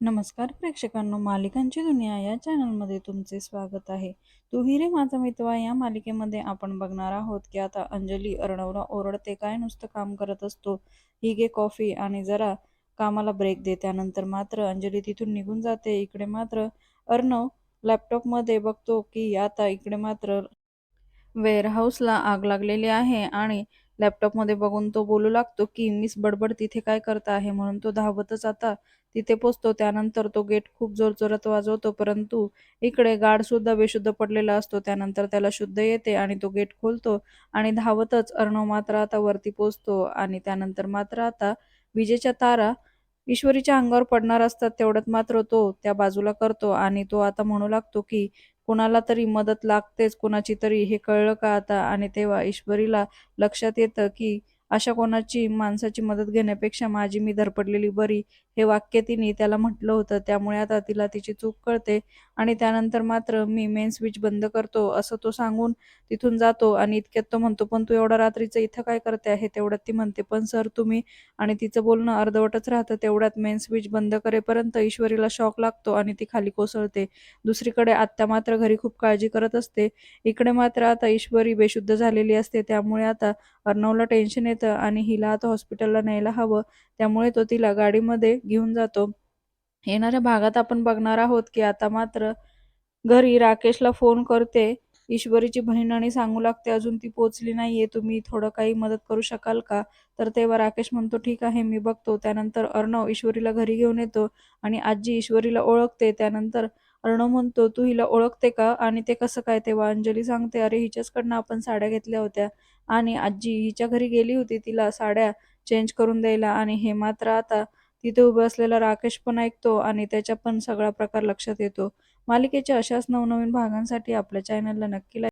नमस्कार प्रेक्षकांनो मालिकांची दुनिया या चॅनलमध्ये तुमचे स्वागत आहे. तू रे माझा मितवा या मालिकेमध्ये आपण बघणार आहोत की आता अंजली अर्णवला ओरडते काय नुसतं काम करत असतो. ही घे कॉफी आणि जरा कामाला ब्रेक दे. त्यानंतर मात्र अंजली तिथून निघून जाते. इकडे मात्र अर्णव लॅपटॉपमध्ये बघतो की आता इकडे मात्र वेअरहाऊसला आग लागलेली आहे आणि लॅपटॉपमध्ये बघून तो बोलू लागतो की मिस बडबड तिथे काय करता आहे? म्हणून तो धावतच आता तिथे पोचतो. त्यानंतर तो गेट खूप जोरजोरात वाजवतो परंतु इकडे गार्ड सुद्धा बेशुद्ध पडलेला असतो. त्यानंतर त्याला शुद्ध येते आणि तो गेट खोलतो आणि धावतच अर्णव मात्र आता वरती पोचतो आणि त्यानंतर मात्र आता विजेच्या तारा ईश्वरीच्या अंगावर पडणार असतात तेवढ्यात मात्र तो त्या बाजूला करतो आणि तो आता म्हणू लागतो की कोणाला तरी मदत लागतेच कोणाची तरी हे कळलं का आता? आणि तेव्हा ईश्वरीला लक्षात येतं की अशा कोणाची माणसाची मदत घेण्यापेक्षा माझी मी धरपडलेली बरी हे वाक्य तिने त्याला म्हटलं होतं. त्यामुळे आता तिला तिची चूक कळते आणि त्यानंतर मात्र मी मेन स्विच बंद करतो असं तो सांगून तिथून जातो आणि इतक्यात तो म्हणतो पण तू एवढा रात्रीचं इथं काय करते आहे? तेवढ्यात ती म्हणते पण सर तुम्ही आणि तिचं बोलणं अर्धवटच राहतं. तेवढ्यात मेन स्विच बंद करेपर्यंत ईश्वरीला शॉक लागतो आणि ती खाली कोसळते. दुसरीकडे आत्या मात्र घरी खूप काळजी करत असते. इकडे मात्र आता ईश्वरी बेशुद्ध झालेली असते. त्यामुळे आता अर्णवला टेन्शन येत. आणि हिला आता हॉस्पिटलला न्यायला हवं. त्यामुळे तो तिला गाडीमध्ये घेऊन जातो. येणाऱ्या भागात आपण बघणार आहोत की आता मात्र घरी राकेशला फोन करते. ईश्वरीची बहीण आणि सांगू लागते अजून ती पोचली नाहीये तुम्ही थोडं काही मदत करू शकाल का? तर तेव्हा राकेश म्हणतो ठीक आहे मी बघतो. त्यानंतर अर्णव ईश्वरीला घरी घेऊन येतो आणि आजी ईश्वरीला ओळखते. त्यानंतर अर्णव म्हणतो तू हिला ओळखते का? आणि ते कसं काय? तेव्हा अंजली सांगते अरे हिच्याचकडनं आपण साड्या घेतल्या होत्या. आणि आजी हिच्या घरी गेली होती तिला साड्या चेंज करून द्यायला. आणि हे मात्र आता तिथे उभं असलेला राकेश पण ऐकतो आणि त्याच्या पण सगळा प्रकार लक्षात येतो. मालिकेच्या अशाच नवनवीन भागांसाठी आपल्या चॅनलला नक्की